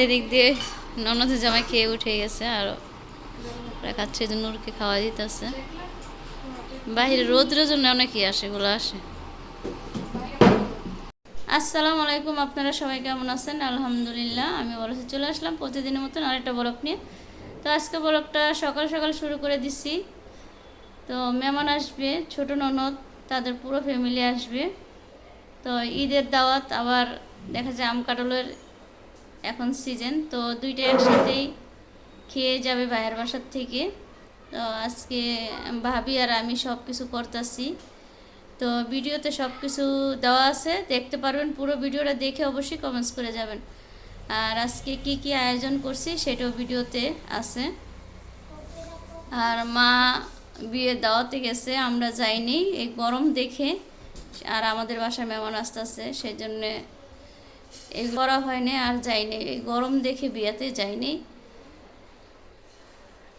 এদিক দিয়ে ননদের জামাই খেয়ে উঠে গেছে আর ওরা খাচ্ছে জন্য ওরকে খাওয়া দিতেছে। বাহিরে রোদ্রের জন্য অনেকেই আসে, এগুলো আসে। আসসালামু আলাইকুম, আপনারা সবাই কেমন আছেন? আলহামদুলিল্লাহ, আমি বলছি চলে আসলাম প্রতিদিনের মতন আরেকটা ব্লগ নিয়ে। তো আজকে ব্লগটা সকাল সকাল শুরু করে দিছি। তো মেহমান আসবে, ছোট ননদ, তাদের পুরো ফ্যামিলি আসবে। তো ঈদের দাওয়াত আবার দেখা যায় আম কাটলের এখন সিজন তো দুইটা একসাথেই খেয়ে যাবে ভাইয়ের বাসার থেকে। তো আজকে ভাবি আর আমি সব কিছু করতেছি। তো ভিডিওতে সব কিছু দেওয়া আছে, দেখতে পারবেন, পুরো ভিডিওটা দেখে অবশ্যই কমেন্টস করে যাবেন। আর আজকে কি কি আয়োজন করছি সেটাও ভিডিওতে আছে। আর মা বিয়ে দাওয়াতে গেছে, আমরা যাইনি, এই গরম দেখে। আর আমাদের বাসায় মেহমান আসতেছে সেই জন্যে এই করা হয়নি, আর যাইনি। এই গরম দেখে বিয়েতে যাইনি।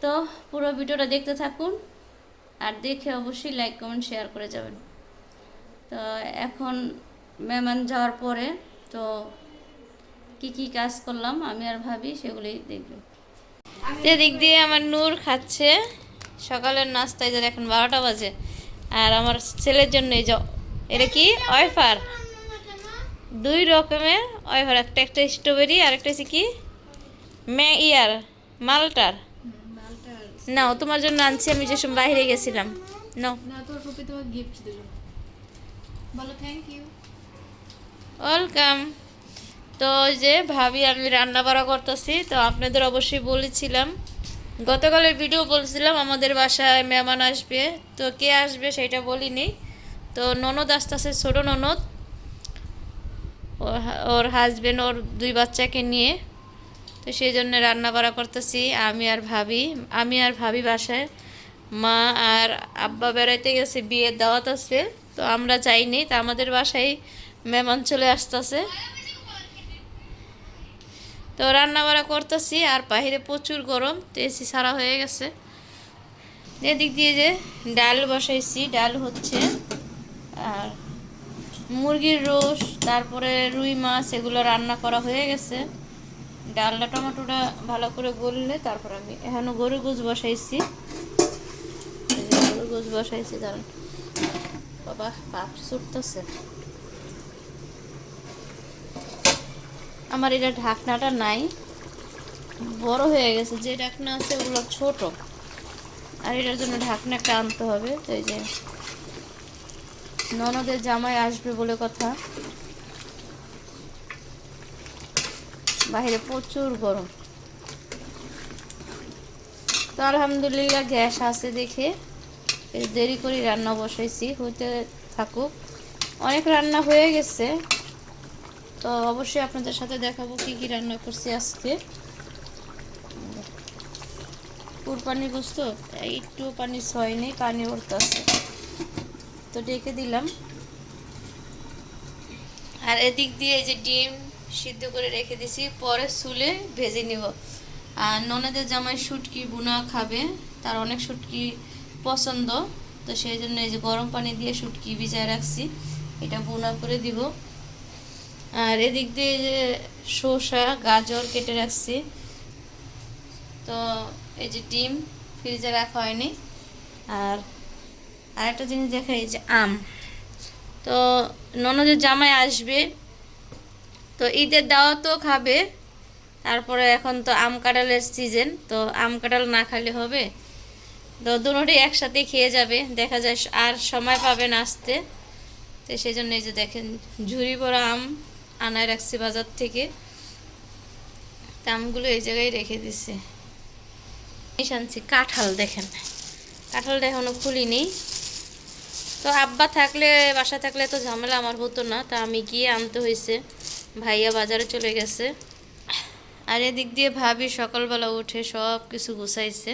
তো পুরো ভিডিওটা দেখতে থাকুন, আর দেখে অবশ্যই লাইক কমেন্ট শেয়ার করে যাবেন। তো এখন মেহমান যাওয়ার পরে তো কি কি কাজ করলাম আমি আর ভাবি সেগুলোই দেখব। এদিক দিয়ে আমার নূর খাচ্ছে। সকালের নাস্তায় যে এখন বারোটা বাজে। আর আমার ছেলের জন্য এই যে, এটা কি? ওয়েফার দুই রকমের ওয়েফার একটা একটা স্ট্রবেরি আর একটা হচ্ছে কি? মে ইয়ার মালটার। নাও তোমার জন্য আনছি আমি যে সময় বাইরে গেছিলাম। নাও। না তোর পপি তোমাকে গিফট দিল। বলো থ্যাংক ইউ ওয়েলকাম তো ওই যে ভাবি আমি রান্না বাড়া করতেছি তো আপনাদের অবশ্যই বলেছিলাম। গতকালের ভিডিও বলছিলাম আমাদের বাসায় মেহমান আসবে। তো কে আসবে সেটা বলিনি। তো ননদ আসতেছে ছোটো ননদ। ওর ওর হাজবেন্ড ওর দুই বাচ্চাকে নিয়ে। তো সেই জন্য রান্না বাড়া করতেছি, আমি আর ভাবি, আমি আর ভাবি বাসায়। মা আর আব্বা বেড়াইতে গেছে, বিয়ের দাওয়াত আছে। তো আমরা যাইনি, তা আমাদের বাসায় মেহমান চলে আসতেছে। তো রান্না বাড়া করতেছি, আর বাইরে প্রচুর গরম, তো এসি সারা হয়ে গেছে। এদিক দিয়ে যে ডাল বসাইছি, ডাল হচ্ছে, আর মুরগির রোস তারপরে রুই মাছ, এগুলো রান্না করা হয়ে গেছে। ডালটা টমেটোটা ভালো করে গললে তারপর আমি এখনও গরু গোছ বসাইছি। এই যে গরু গোছ বসাইছি, দাঁড়ান। বাবা পাপ ছুটতেছে। আমার এটা ঢাকনাটা নাই। বড় হয়ে গেছে, যে ঢাকনা আছে ওগুলো ছোট। আর এটার জন্য ঢাকনা একটা আনতে হবে। তো এই যে ননদের জামাই আসবে বলে কথা। বাইরে প্রচুর গরম। তো আলহামদুলিল্লাহ গ্যাস আছে দেখে। দেরি করে রান্না বসাইছি, হইতে থাকুক। অনেক রান্না হয়ে গেছে। তো অবশ্যই আপনাদের সাথে দেখাবো কি কি রান্না করছি আজকে। পুর পানি বুঝতো একটু পানি ছয়নি, পানি উঠতে আছে তো ডেকে দিলাম। আর এদিক দিয়ে যে ডিম সিদ্ধ করে রেখে দিছি, পরে চুলে ভেজে নিব। আর ননদের জামাই শুটকি বুনা খাবে, তার অনেক শুটকি পছন্দ, তো সেই জন্য এই যে গরম পানি দিয়ে শুটকি ভিজায় রাখছি, এটা বুনা করে দিব। আর এদিক দিয়ে যে শসা, গাজর কেটে রাখছি। তো এই যে ডিম ফ্রিজে রাখা হয়নি। আর আরেকটা জিনিস দেখা এই যে আম। তো ননদের জামাই আসবে, তো ঈদের দাওয়াতও খাবে, তারপরে এখন তো আম কাঁঠালের সিজন তো আম কাঁঠাল না খালে হবে। তো দুটোই একসাথে খেয়ে যাবে, দেখা যায় আর সময় পাবে না আসতে। তো সেই জন্য এই যে দেখেন, ঝুড়ি ভরা আম আনায় রাখছি বাজার থেকে। তা আমগুলো এই জায়গায় রেখে দিছি। আনছি কাঁঠাল, দেখেন। কাঁঠালটা এখনও খুলিনি। তো আব্বা থাকলে, বাসা থাকলে তো ঝামেলা আমার হতো না। তা আমি গিয়ে আনতে হয়েছে ভাইয়া বাজারে চলে গেছে। আর এদিক দিয়ে ভাবি সকালবেলা উঠে সব কিছু গুছাইছে।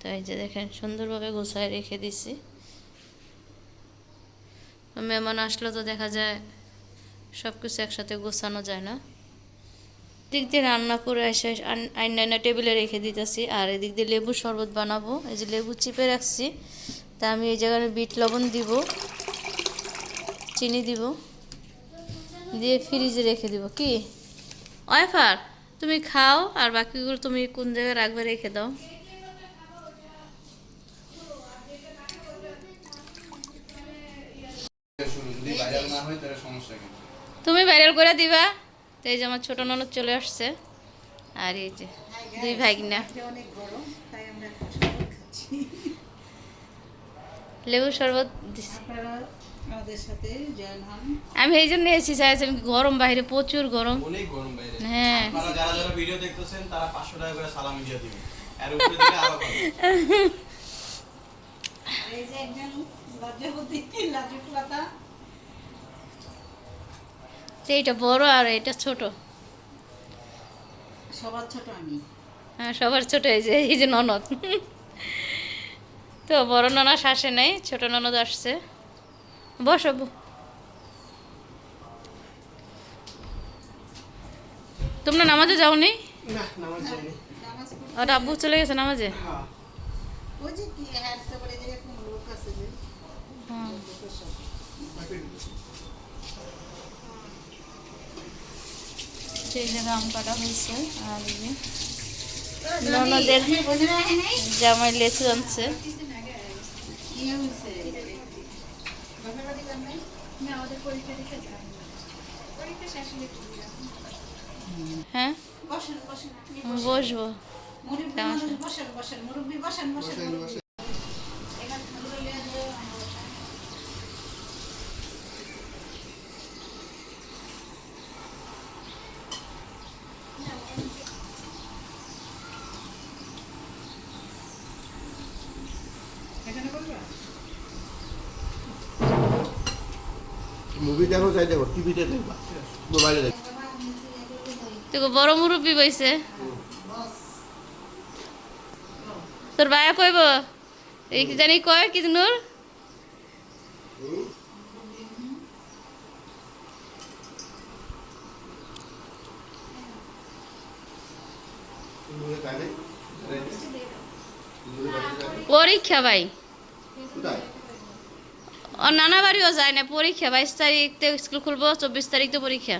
তো এই যে দেখেন, সুন্দরভাবে গুছায় রেখে দিছি। মেহমান আসলে তো দেখা যায় সব কিছু একসাথে গোছানো যায় না। দিক দিয়ে রান্না করে এসে আইনা টেবিলে রেখে দিতেছি। আর এদিক দিয়ে লেবু শরবত বানাবো। এই যে লেবু চিপে রাখছি। তা আমি এই জায়গায় বিট লবণ দিব, চিনি দিব, দিয়ে ফ্রিজে রেখে দিব। কি? ওয়েফার তুমি খাও, আর বাকিগুলো তুমি কোন জায়গায় রাখবে রেখে দাও। তুমি ভাইরাল করে দিবা। তো এই যে আমার ছোট ননদ চলে আসছে। আর এই যে দুই ভাগিনা। অনেক গরম তাই আমরা খাচ্ছি লেবু শরবত আমাদের সাথে জয়েন হন। আমি এই জন্য এসেছি চাইছিলাম গরম বাইরে প্রচুর গরম। অনেক গরম বাইরে। হ্যাঁ। আপনারা যারা যারা ভিডিও দেখতেছেন তারা পাঁচশো টাকা করে সালামি দিয়ে দিবেন। আর উপরে দিলে আরও এই যে একজন লজ্জাবতী লাজুক লতা। এইটা বড় আর এটা ছোট। সবার ছোট আমি। হ্যাঁ সবার ছোট এই যে এই যে ননদ। তো বড় ননদ আসে নাই ছোট ননদ আসছে। বসো বউ। তোমরা নামাজে যাওনি? না নামাজ যাইনি। নামাজ পড়তে আর আব্বু চলে গেছে নামাজে? হ্যাঁ। ওই যে কি হ্যাঁ হ্যাঁ। আম কাটা হয়েছে আর ননদের জামাই লেচু আনছে। কি হয়েছে না আমাদের পরীক্ষা দিতে যাই পরীক্ষা শেষ হলে হ্যাঁ বসেন বসেন বসবো বসেন বসেন মুরব্বী। বসেন বসেন মুরব্বী। এখান থেকে লিয়ে যাও, আমরা বসাই। এখানে বসবা মুভি দেখো চাই দেখো টিভিতে দেখবা। মোবাইলে দেখো তোকে বড় মুরব্বী বইছে। তোর ভাইয়া কইব? এই কি জানি কয় কি নূর পরীক্ষা ভাই। ও নানা বাড়িও যায় না পরীক্ষা বাইশ তারিখ তো স্কুল খুলবো চব্বিশ তারিখ তো পরীক্ষা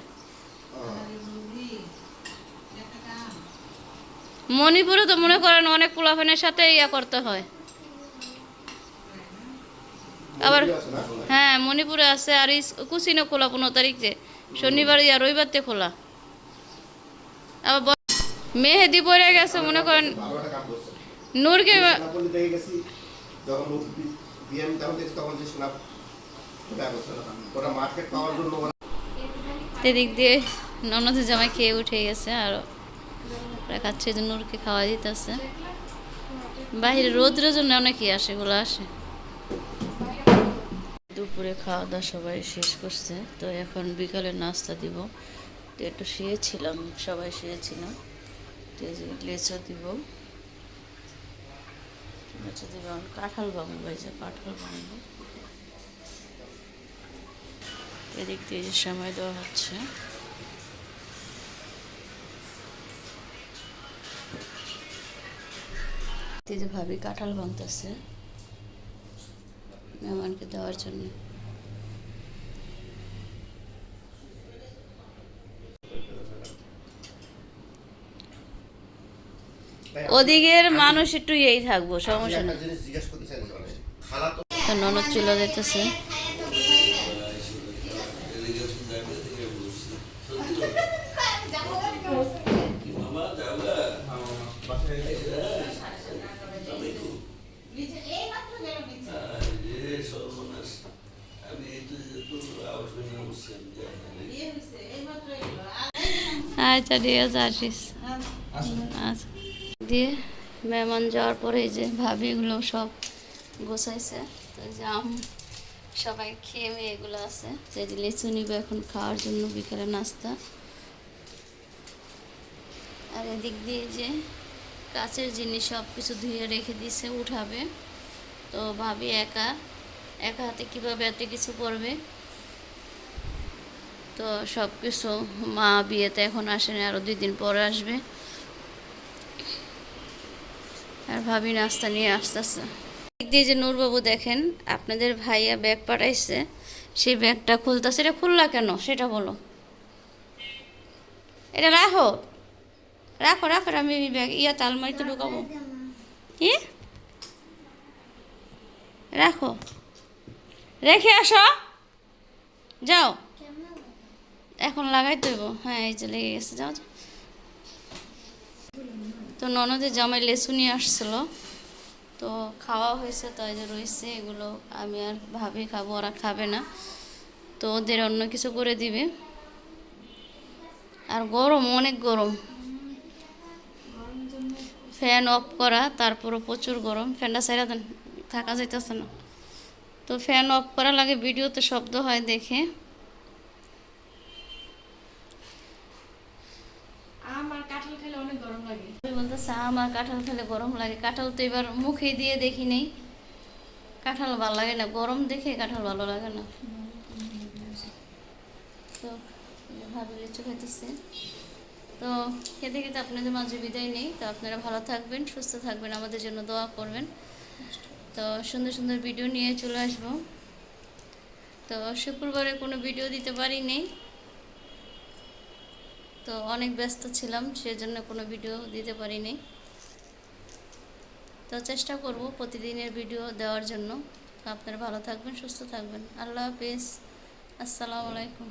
মণিপুরে তো মনে করেন অনেক পোলাফানের সাথে ইয়া করতে হয়। আবার হ্যাঁ মণিপুরে আছে আর কুচিনো খোলা পনেরো তারিখ যে শনিবার ইয়া রবিবারতে খোলা। আবার মেহেদি পড়ে গেছে, মনে করেন নূরকে এদিক দিয়ে ননদের জামাই খেয়ে উঠে গেছে আর ওরা খাচ্ছে যে নূরকে খাওয়া দিতেছে। বাইরে রোদ্রের জন্য অনেকেই আসে, এগুলো আসে। দুপুরে খাওয়া দাওয়া সবাই শেষ করছে, তো এখন বিকালে নাস্তা দিব। তো একটু শুয়েছিলাম, সবাই শুয়েছিলাম তো লেচো দিব। লেচো দিব, কাঁঠাল ভাঙবো এই যে কাঁঠাল ভাঙবো এদিক দিয়ে যে সময় দেওয়া হচ্ছে। যে ভাবি কাঁঠাল ভাঙতেছে মেহমানকে দেওয়ার জন্য। ওদিকের মানুষ একটু এই থাকব সমস্যা নেই। তো ননদ চলে যেতেছে আচ্ছা ঠিক আসিস। আচ্ছা। দিয়ে মেহমান যাওয়ার পরে এই যে ভাবি এগুলো সব গোছাইছে, তো যে সবাই খেয়ে মেয়ে এগুলো আছে। যে লিচু নিবে এখন খাওয়ার জন্য বিকালে নাস্তা। আর এদিক দিয়ে যে কাছের জিনিস সব কিছু ধুয়ে রেখে দিয়েছে, উঠাবে। তো ভাবি একা একা হাতে কীভাবে এত কিছু করবে? তো সব কিছু মা বিয়েতে এখন আসেনি আরও দুই দিন পরে আসবে। আর ভাবি নাস্তা নিয়ে আসতেছে। দিক দিয়ে যে নূরবাবু দেখেন, আপনাদের ভাইয়া ব্যাগ পাঠাইছে, সেই ব্যাগটা খুলতেছে। এটা খুললা কেন? সেটা বলো। এটা রাখো। রাখো রাখো, আমি ব্যাগ ইয়াতে আলমারিতে ঢুকাবো। কি? রাখো। রেখে আসো। যাও। এখন লাগাই দেব হ্যাঁ এই যে লেগে গেছে, যাও। তো। ননদের জামাই লেসু নিয়ে আসছিল। তো খাওয়া হয়েছে, তো এই যে রয়েছে, এগুলো আমি আর ভাবি খাব, ওরা খাবে না। তো ওদের অন্য কিছু করে দিবে। আর গরম, অনেক গরম। ফ্যান অফ করা, তারপরও প্রচুর গরম। ফ্যানটা সাইরা থাকা যাইতেছে না। তো ফ্যান অফ করা লাগে, ভিডিওতে শব্দ হয় দেখে আমার কাঁঠাল খেলে অনেক গরম লাগে। বলতেছে, আমার কাঁঠাল খেলে গরম লাগে। কাঁঠাল তো এবার মুখে দিয়ে দেখি নেই। কাঁঠাল ভালো লাগে না। গরম দেখে কাঁঠাল ভালো লাগে না। তো ভাবে লিচু খাইতেছে। তো, খেতে খেতে আপনাদের মাঝে বিদায় নেই। তো আপনারা ভালো থাকবেন, সুস্থ থাকবেন, আমাদের জন্য দোয়া করবেন। তো, সুন্দর সুন্দর ভিডিও নিয়ে চলে আসব। তো, শুক্রবারে কোনো ভিডিও দিতে পারি নেই। তো অনেক ব্যস্ত ছিলাম, সেজন্য কোনো ভিডিও দিতে পারিনি। তো চেষ্টা করব প্রতিদিনের ভিডিও দেওয়ার জন্য। আপনারা ভালো থাকবেন, সুস্থ থাকবেন। আল্লাহ হাফিজ। আসসালামু আলাইকুম।